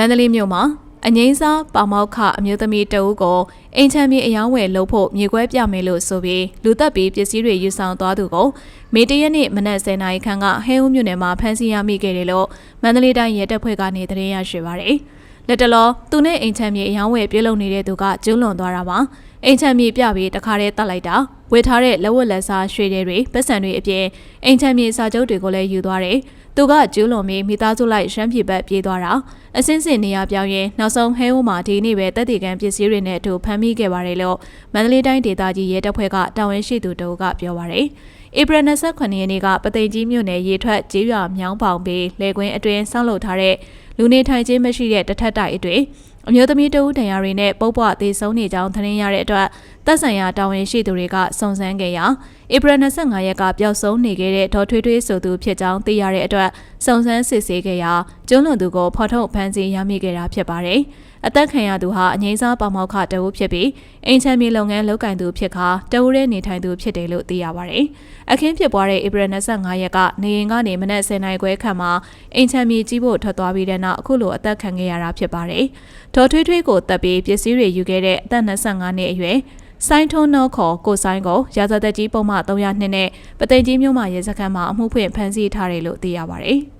မန္တလေးမြို့မှာအငိမ့်စားပေါမောက်ခအမျိုးသမီးတဦးကိုအိမ်ချမ်းမြေအယောင်းဝယ်လုပ်ဖို့မြေခွဲပြမယ်လို့ဆိုပြီးလူသက်ပြီးပစ္စည်းတွေယူဆောင်သွားသူကိုမေတရက်နေ့မနက်10:00နာရီခန့်ကဟဲဦးမြို့နယ်မှာဖမ်းဆီးရမိခဲ့တယ်လို့မန္တလေးတိုင်းရဲတပ်ဖွဲ့ကနေသတင်းရရှိပါရယ်လက်တလောသူနဲ့အိမ်ချမ်းမြေအယောင်းဝယ်ပြုလုပ်နေတဲ့သူကကျူးလွန်သွားတာပါအိမ်ချမ်းမြေပြပြီးတခါတည်းတတ်လိုက်တာဝေထားတဲ့လက်ဝတ်လက်စားရွှေတွေပတ်စံတွေအပြင်အိမ်ချမ်းမြေစာချုပ်တွေကိုလည်းယူသွားတယ်သူကကျူးလွန်ပြီးမိသားစုလိုက်ရှမ်းပြည်ဘက်ပြေးသွားတာအစင်းစင်နေရပြောင်းရင်နောက်ဆုံးဟဲဟိုမှာဒီနေ့ပဲတက်တီကန်ပစ္စည်းတွေနဲ့အတူဖမ်းမိခဲ့ပါတယ်လို့မန္တလေးတိုင်းဒေသကြီးရဲတပ်ဖွဲ့ကတာဝန်ရှိသူတို့ကပြောပါရယ်ဧပြီ29ရက်နေ့ကပသိမ်ကြီးမြို့နယ်ရေထွက်ကျေးရွာမြောင်းပေါင်ပေးလေကွင်းအတွင်းဆောက်လုပ်ထားတဲ့လူနေထိုင်ခြင်းမရှိတဲ့တထက်တိုက်အတွင်း အမျိုးသမီးတဦးတန်ရာတွေနဲ့ပုပ်ပွားသေးဆုံးနေကြောင်းသတင်းရတဲ့အတွက် တပ်ဆိုင်ရာတာဝန်ရှိသူတွေကစုံစမ်းခဲ့ရာဧပြီ25ရက်ကပျောက်ဆုံးနေခဲ့တဲ့ဒေါ်ထွေးထွေးဆိုသူဖြစ်ကြောင်းသိရတဲ့အတွက်စုံစမ်းစစ်ဆေးခဲ့ရာကျွန်းလွန်သူကိုဖော်ထုတ်ဖမ်းဆီးရမိခဲ့တာဖြစ်ပါတယ်။အသက်ခံရသူဟာအငိမ့်စားပေါမောက်ခတအုပ်ဖြစ်ပြီးအိမ်ချမ်းမြေလုပ်ငန်းလုပ်ကင်သူဖြစ်ခါတအုပ်ရဲနေထိုင်သူဖြစ်တယ်လို့သိရပါတယ်။အခင်းဖြစ်ပွားတဲ့ဧပြီ25ရက်ကနေရင်ကနေမနက်10:00နာရီခွဲခန့်မှာအိမ်ချမ်းမြေကြီးဖို့ထွက်သွားပြီးတဲ့နောက်အခုလိုအသက်ခံခဲ့ရတာဖြစ်ပါတယ်။ဒေါ်ထွေးထွေးကိုတပ်ပြီးပစ္စည်းတွေယူခဲ့တဲ့အသက်25နှစ်အရွယ်ဆိုင်းထွန်းနောခေါ်ကိုဆိုင်ကိုရာဇသက်ကြီးပုံမှ302နဲ့ပသိမ်ကြီးမြို့မှာရဲစခန်းမှာအမှုဖွင့်ဖမ်းဆီးထားတယ်လို့သိရပါတယ်။